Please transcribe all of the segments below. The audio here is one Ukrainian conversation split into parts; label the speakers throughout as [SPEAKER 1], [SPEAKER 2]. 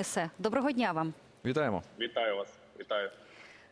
[SPEAKER 1] Есе. Доброго дня вам.
[SPEAKER 2] Вітаємо.
[SPEAKER 3] Вітаю вас, вітаю.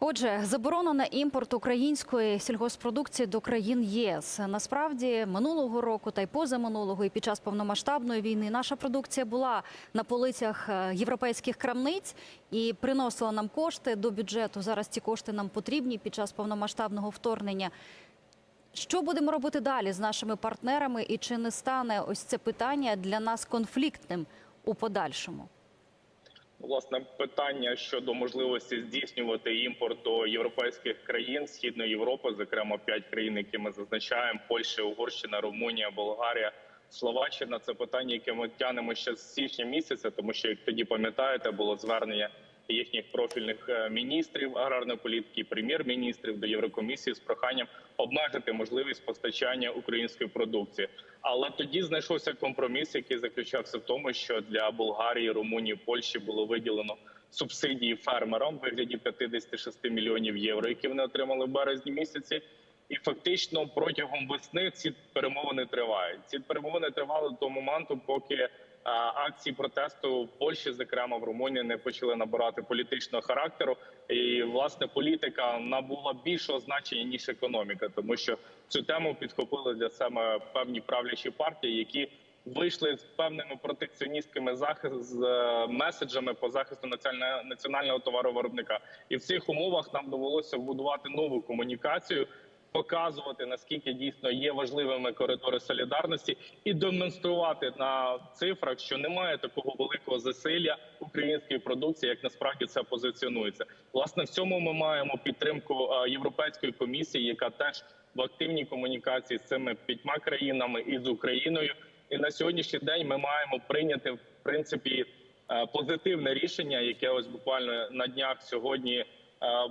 [SPEAKER 1] Отже, заборона на імпорт української сільгоспродукції до країн ЄС. Насправді минулого року та й позаминулого, і під час повномасштабної війни наша продукція була на полицях е, європейських крамниць і приносила нам кошти до бюджету. Зараз ці кошти нам потрібні під час повномасштабного вторгнення. Що будемо робити далі з нашими партнерами, і чи не стане ось це питання для нас конфліктним у подальшому?
[SPEAKER 3] Власне, питання щодо можливості здійснювати імпорт до європейських країн Східної Європи, зокрема п'ять країн, які ми зазначаємо: Польща, Угорщина, Румунія, Болгарія, Словаччина. Це питання, яке ми тянемо ще з січня місяця, тому що як тоді пам'ятаєте, було звернення їхніх профільних е, міністрів аграрної політики, прем'єр-міністрів до Єврокомісії з проханням обмежити можливість постачання української продукції. Але тоді знайшовся компроміс, який заключався в тому, що для Болгарії, Румунії, Польщі було виділено субсидії фермерам в вигляді 56 мільйонів євро, які вони отримали в березні місяці. І фактично протягом весни ці перемовини тривають. Ці перемовини тривали до моменту, поки акції протесту в Польщі, зокрема в Румунії, не почали набирати політичного характеру. І власне політика набула більшого значення ніж економіка, тому що цю тему підхопили для себе певні правлячі партії, які вийшли з певними протекціоністськими захист з е, меседжами по захисту національного національного товаровиробника. І в цих умовах нам довелося вбудувати нову комунікацію. Показувати наскільки дійсно є важливими коридори солідарності, і демонструвати на цифрах, що немає такого великого засилля української продукції, як насправді це позиціонується. Власне, в цьому ми маємо підтримку е, Європейської комісії, яка теж в активній комунікації з цими п'ятьма країнами і з Україною. І на сьогоднішній день ми маємо прийняти в принципі е, позитивне рішення, яке ось буквально на днях сьогодні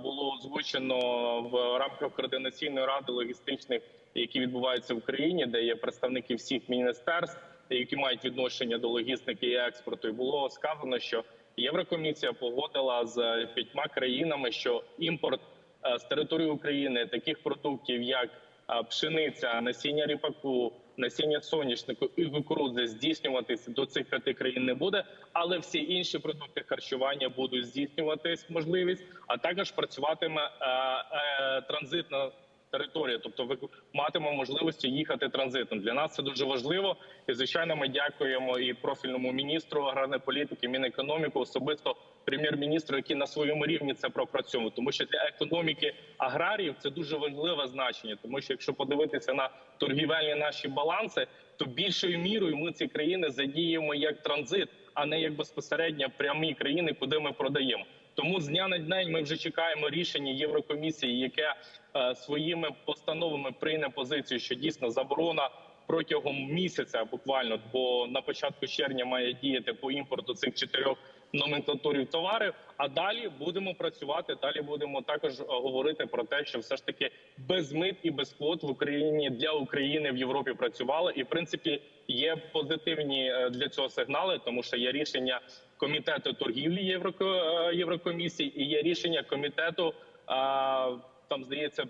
[SPEAKER 3] було озвучено в рамках координаційної ради логістичних, які відбуваються в Україні, де є представники всіх міністерств, які мають відношення до логістики і експорту. І було сказано, що Єврокомісія погодила з п'ятьма країнами, що імпорт е, з території України таких продуктів, як е, пшениця, насіння ріпаку, насіння соняшнику і кукурудзи здійснюватися до цих п'яти країн не буде, але всі інші продукти харчування будуть здійснюватись можливість, а також працюватиме е, е, транзитна територія, тобто ви матиме можливості їхати транзитом. Для нас це дуже важливо. І звичайно, ми дякуємо і профільному міністру аграрної політики, мінекономіку, особисто прем'єр-міністру, які на своєму рівні це пропрацьовують. Тому що для економіки аграріїв це дуже важливе значення, тому що якщо подивитися на торгівельні наші баланси, то більшою мірою ми ці країни задіємо як транзит, а не як безпосередньо прямі країни, куди ми продаємо. Тому з дня на день ми вже чекаємо рішення Єврокомісії, яке е, своїми постановами прийме позицію, що дійсно заборона протягом місяця, буквально, бо на початку червня має діяти по імпорту цих чотирьох номенклатурів товарів. А далі будемо працювати. Далі будемо також е, говорити про те, що все ж таки без мит і без квот в Україні для України в Європі працювали, і в принципі є позитивні е, для цього сигнали, тому що є рішення комітету торгівлі Євроко е, Єврокомісії і є рішення комітету а, там здається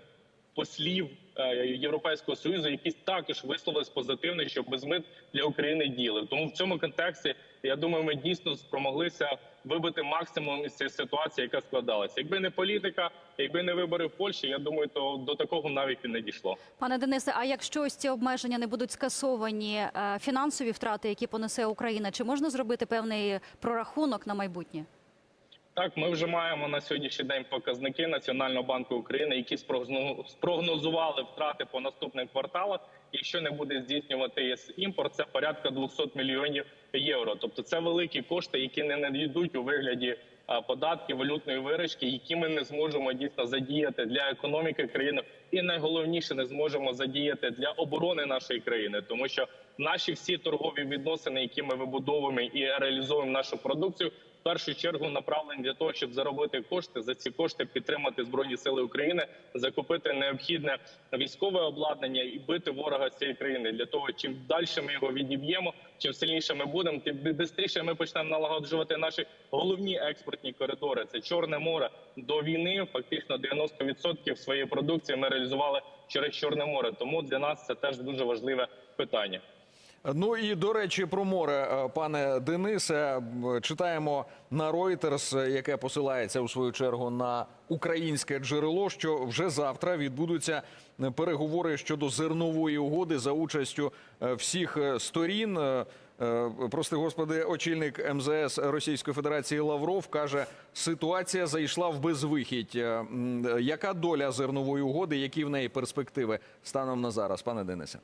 [SPEAKER 3] послів е, Європейського союзу, які також висловились позитивно, що без мит для України діли. Тому в цьому контексті я думаю, ми дійсно спромоглися вибити максимум із цієї ситуації, яка складалася. Якби не політика, якби не вибори в Польщі, я думаю, то до такого навіть і не дійшло.
[SPEAKER 1] Пане Денисе, а якщо ось ці обмеження не будуть скасовані, е, фінансові втрати, які понесе Україна, чи можна зробити певний прорахунок на майбутнє?
[SPEAKER 3] Так, ми вже маємо на сьогоднішній день показники Національного банку України, які спрогно- спрогнозували втрати по наступних кварталах. Якщо не буде здійснювати імпорт, це порядка 200 мільйонів євро. Тобто це великі кошти, які не надійдуть у вигляді податків, валютної виручки, які ми не зможемо дійсно задіяти для економіки країни, і найголовніше не зможемо задіяти для оборони нашої країни, тому що наші всі торгові відносини, які ми вибудовуємо і реалізуємо нашу продукцію, в першу чергу направлені для того, щоб заробити кошти за ці кошти, підтримати збройні сили України, закупити необхідне військове обладнання і бити ворога цієї країни. Для того чим далі ми його відіб'ємо, чим сильніше ми будемо, тим швидше ми почнемо налагоджувати наші головні експортні коридори. Це Чорне море до війни. Фактично 90% своєї продукції ми реалізували через Чорне море. Тому для нас це теж дуже важливе питання.
[SPEAKER 2] Ну і до речі, про море, е, пане Денисе, читаємо на Reuters, е, яке посилається у свою чергу на українське джерело, що вже завтра відбудуться е, переговори щодо зернової угоди за участю всіх сторін. Прости господи, очільник МЗС Російської Федерації Лавров каже, ситуація зайшла в безвихідь. Яка доля зернової угоди, які в неї перспективи станом на зараз, пане Денисе?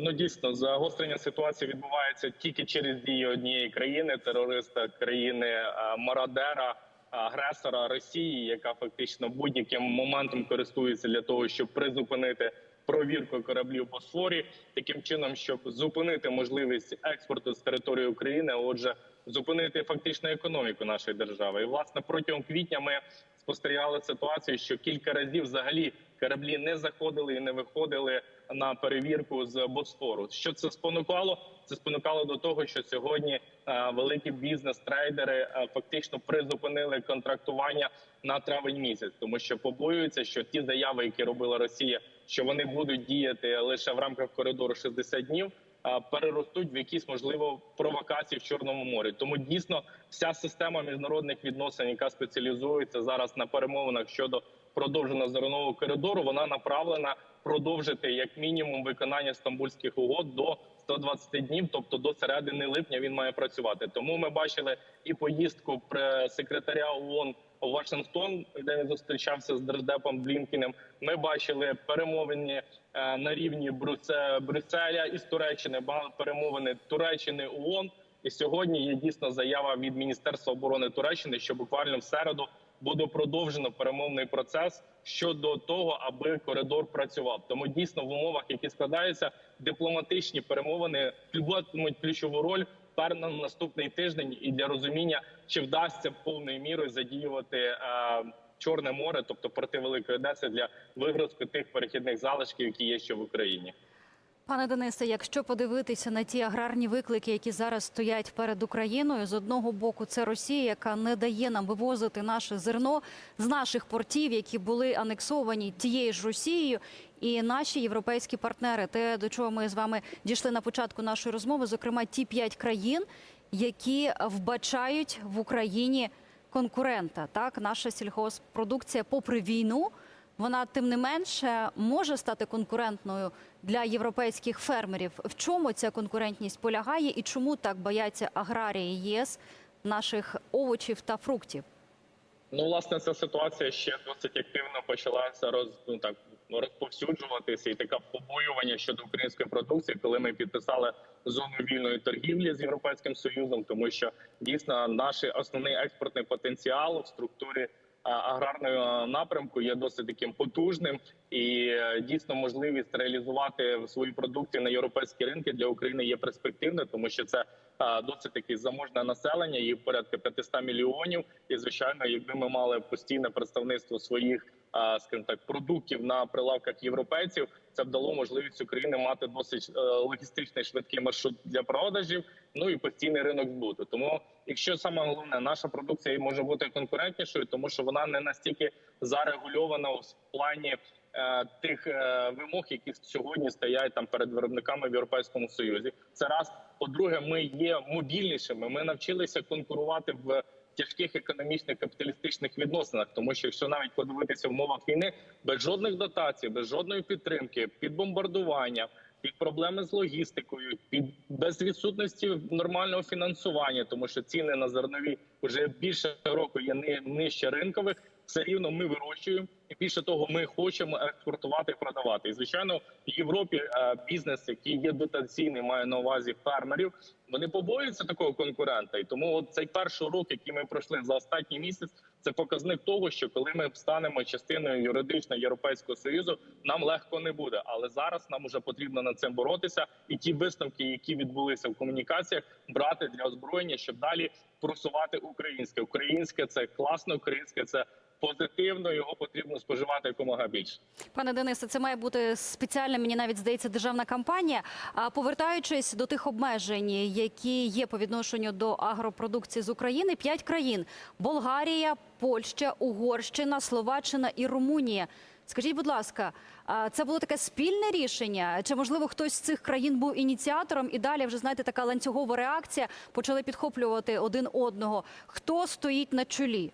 [SPEAKER 3] Ну дійсно загострення ситуації відбувається тільки через дії однієї країни, терориста країни е, мародера, агресора Росії, яка фактично будь-яким моментом користується для того, щоб призупинити провірку кораблів по сфорі, таким чином, щоб зупинити можливість експорту з території України. Отже, зупинити фактично економіку нашої держави. І власне протягом квітня ми спостерігали ситуацію, що кілька разів взагалі кораблі не заходили і не виходили на перевірку з Босфору. Що це спонукало? Це спонукало до того, що сьогодні е, великі бізнес-трейдери е, фактично призупинили контрактування на травень місяць, тому що побоюються, що ті заяви, які робила Росія, що вони будуть діяти лише в рамках коридору 60 днів. Переростуть в якісь можливо провокації в чорному морі, тому дійсно вся система міжнародних відносин, яка спеціалізується зараз на перемовинах щодо продовження зернового коридору, вона направлена продовжити як мінімум виконання стамбульських угод до 120 днів, тобто до середини липня він має працювати. Тому ми бачили і поїздку секретаря ООН Вашингтон, де він зустрічався з Держдепом Блінкіним. Ми бачили перемовини е, на рівні Брюсселя із Туреччини, перемовини Туреччини ООН. І сьогодні є дійсно заява від Міністерства оборони Туреччини, що буквально в середу буде продовжено перемовний процес щодо того, аби коридор працював. Тому дійсно в умовах, які складаються, дипломатичні перемовини відбуватимуть ключову роль пер на наступний тиждень і для розуміння, чи вдасться повною мірою задіювати. Е, Чорне море, тобто проти Великої Одеси, для вигрузки тих перехідних залишків, які є ще в Україні.
[SPEAKER 1] Пане Денисе, якщо подивитися на ті аграрні виклики, які зараз стоять перед Україною, з одного боку це Росія, яка не дає нам вивозити наше зерно з наших портів, які були анексовані тією ж Росією, і наші європейські партнери, те до чого ми з вами дійшли на початку нашої розмови, зокрема ті п'ять країн, які вбачають в Україні конкурента. Так, наша сільгоспродукція, попри війну, вона тим не менше може стати конкурентною для європейських фермерів. В чому ця конкурентність полягає і чому так бояться аграрії ЄС наших овочів та фруктів?
[SPEAKER 3] Ну, власне, ця ситуація ще досить активно почалася роз ну, так розповсюджуватися, і таке побоювання щодо української продукції, коли ми підписали зону вільної торгівлі з європейським союзом, тому що дійсно наш основний експортний потенціал в структурі аграрного напрямку є досить таким потужним, і е, дійсно можливість реалізувати свої продукти на європейські ринки для України є перспективною, тому що це досить таки заможне населення, їх порядка 500 мільйонів. І звичайно, якби ми мали постійне представництво своїх, скажімо так, продуктів на прилавках європейців, це б дало можливість України мати досить е, логістичний швидкий маршрут для продажів. Ну і постійний ринок збуту. Тому, якщо саме головне, наша продукція може бути конкурентнішою, тому що вона не настільки зарегульована в плані е, тих е, вимог, які сьогодні стоять там перед виробниками в Європейському Союзі. Це раз. По-друге, ми є мобільнішими. Ми навчилися конкурувати в тяжких економічних капіталістичних відносинах, тому що якщо навіть подивитися в умовах війни без жодних дотацій, без жодної підтримки, під бомбардування. Під проблеми з логістикою, під без відсутності нормального фінансування, тому що ціни на зернові вже більше року є ни- нижче ринкових. Все рівно ми вирощуємо, і більше того, ми хочемо експортувати і продавати. І звичайно, в Європі е, бізнес, який є дотаційний, має на увазі фермерів. Вони побоюються такого конкурента, і тому от цей перший урок, який ми пройшли за останній місяць, це показник того, що коли ми станемо частиною юридично європейського союзу, нам легко не буде. Але зараз нам уже потрібно над цим боротися, і ті висновки, які відбулися в комунікаціях, брати для озброєння, щоб далі просувати українське. Українське це класно, українське це позитивно. Його потрібно споживати якомога більше.
[SPEAKER 1] Пане Денисе, це має бути спеціальна, мені навіть здається, державна кампанія. А повертаючись до тих обмежень, які є по відношенню до агропродукції з України, п'ять країн: Болгарія, Польща, Угорщина, Словаччина і Румунія. Скажіть, будь ласка, а це було таке спільне рішення? Чи можливо хтось з цих країн був ініціатором і далі вже знаєте така ланцюгова реакція почали підхоплювати один одного? Хто стоїть на чолі?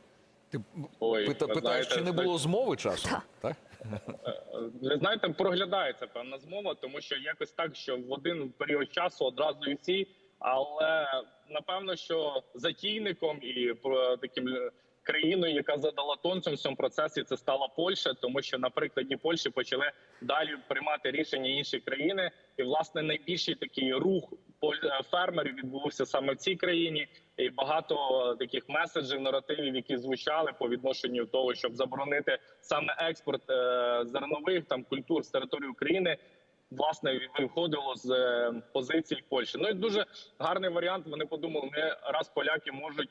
[SPEAKER 2] Ти
[SPEAKER 3] Ой,
[SPEAKER 2] пита-
[SPEAKER 3] ви
[SPEAKER 2] питаєш,
[SPEAKER 3] знаєте,
[SPEAKER 2] чи не було змови часу?
[SPEAKER 1] Так.
[SPEAKER 2] Так?
[SPEAKER 3] Ви знаєте, проглядається певна змова, тому що якось так, що в один період часу одразу і всі, але напевно, що затійником і про таким е, країною, яка задала тонцем в цьому процесі, це стала Польща, тому що на прикладі Польщі почали далі приймати рішення інші країни, і власне найбільший такий рух е, фермерів відбувся саме в цій країні. І багато таких меседжів, наративів, які звучали по відношенню того, щоб заборонити саме експорт е, зернових там культур з території України. Власне виходило з е, позицій Польщі. Ну і дуже гарний варіант. Вони подумали, ми раз поляки можуть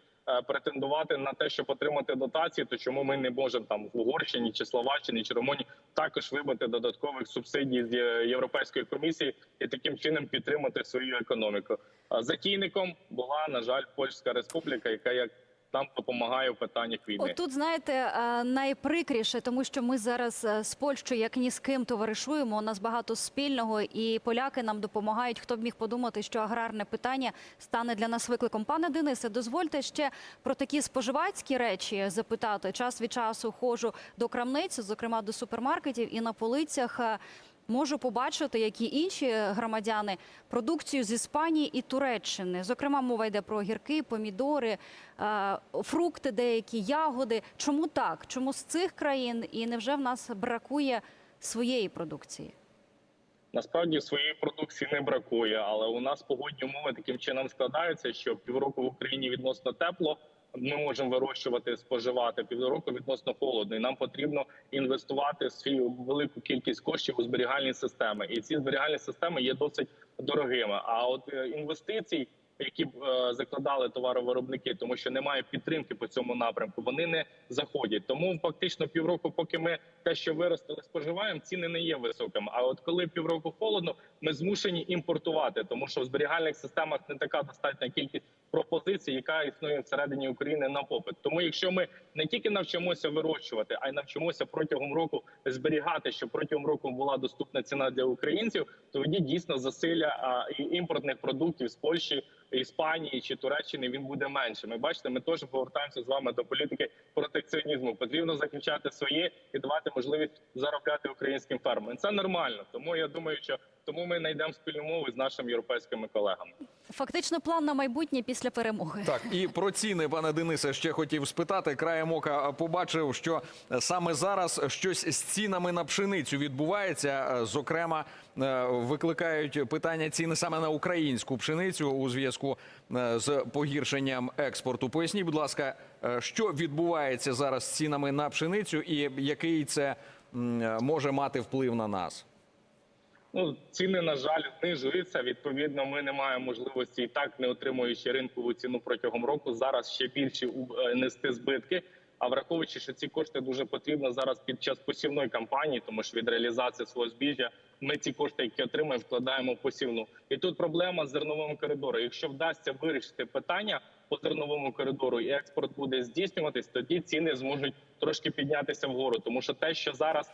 [SPEAKER 3] претендувати на те, щоб отримати дотації, то чому ми не можемо там в Угорщині чи Словаччині чи Румунії також вибити додаткових субсидій з Європейської комісії і таким чином підтримати свою економіку. Затійником була на жаль Польська Республіка, яка як нам допомагає в питаннях війни.
[SPEAKER 1] Отут, знаєте, е, найприкріше, тому що ми зараз е, з Польщею як ні з ким товаришуємо. У нас багато спільного, і поляки нам допомагають. Хто б міг подумати, що аграрне питання стане для нас викликом? Пане Денисе, дозвольте ще про такі споживацькі речі запитати. Час від часу ходжу до крамниць, зокрема до супермаркетів, і на полицях. Можу побачити, як і інші громадяни, продукцію з Іспанії і Туреччини. Зокрема, мова йде про огірки, помідори, е, фрукти, деякі ягоди. Чому так? Чому з цих країн і невже в нас бракує своєї продукції?
[SPEAKER 3] Насправді своєї продукції не бракує, але у нас погодні умови таким чином складаються, що півроку в Україні відносно тепло. Ми можемо вирощувати, споживати півроку відносно холодно. І нам потрібно інвестувати свою велику кількість коштів у зберігальні системи. І ці зберігальні системи є досить дорогими. А от е, інвестицій, які б е, закладали товаровиробники, тому що немає підтримки по цьому напрямку, вони не заходять. Тому фактично півроку, поки ми те, що виростили, споживаємо, ціни не є високими. А от коли півроку холодно, ми змушені імпортувати, тому що в зберігальних системах не така достатня кількість пропозицій, яка існує всередині України на попит. Тому, якщо ми не тільки навчимося вирощувати, а й навчимося протягом року зберігати, щоб протягом року була доступна ціна для українців, тоді дійсно засилля і імпортних продуктів з Польщі. Іспанії чи Туреччини він буде менше. Ми бачите, ми теж повертаємося з вами до політики протекціонізму. Потрібно захищати своє і давати можливість заробляти українським фермерам. Це нормально. Тому я думаю, що тому ми знайдемо спільну мову з нашими європейськими колегами.
[SPEAKER 1] Фактично, план на майбутнє після перемоги.
[SPEAKER 2] Так, і про ціни, пане Денисе, ще хотів спитати. Краєм ока побачив, що саме зараз щось з цінами на пшеницю відбувається. Зокрема, е, викликають питання ціни саме на українську пшеницю у зв'язку е, з погіршенням експорту. Поясніть, будь ласка, е, що відбувається зараз з цінами на пшеницю, і який це може мати вплив на нас?
[SPEAKER 3] Ну ціни на жаль знижуються. Відповідно, ми не маємо можливості і так, не отримуючи ринкову ціну протягом року. Зараз ще більше нести збитки. А враховуючи, що ці кошти дуже потрібно зараз під час посівної кампанії, тому що від реалізації свого збіжжя ми ці кошти, які отримаємо, вкладаємо в посівну. І тут проблема з зерновим коридором. Якщо вдасться вирішити питання по зерновому коридору і експорт буде здійснюватись, тоді ціни зможуть трошки піднятися вгору, тому що те, що зараз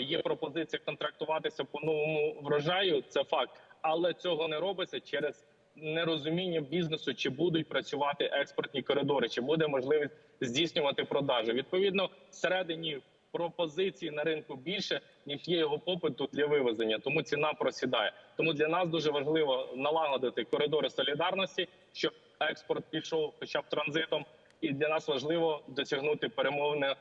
[SPEAKER 3] є пропозиція контрактуватися по новому врожаю, це факт, але цього не робиться через нерозуміння бізнесу, чи будуть працювати експортні коридори, чи буде можливість здійснювати продажі. Відповідно, всередині пропозиції на ринку більше ніж є його попиту для вивезення, тому ціна просідає. Тому для нас дуже важливо налагодити коридори солідарності, щоб експорт пішов, хоча б транзитом. І для нас важливо досягнути перемовини е,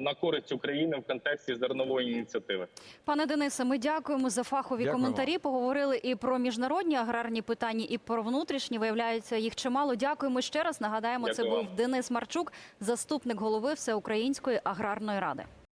[SPEAKER 3] на користь України в контексті зернової ініціативи.
[SPEAKER 1] Пане Денисе, ми дякуємо за фахові
[SPEAKER 2] Дякую.
[SPEAKER 1] коментарі. Поговорили і про міжнародні аграрні питання, і про внутрішні. Виявляється, їх чимало. Дякуємо ще раз. Нагадаємо, це
[SPEAKER 3] Дякую
[SPEAKER 1] був
[SPEAKER 3] вам.
[SPEAKER 1] Денис Марчук, заступник голови Всеукраїнської аграрної ради.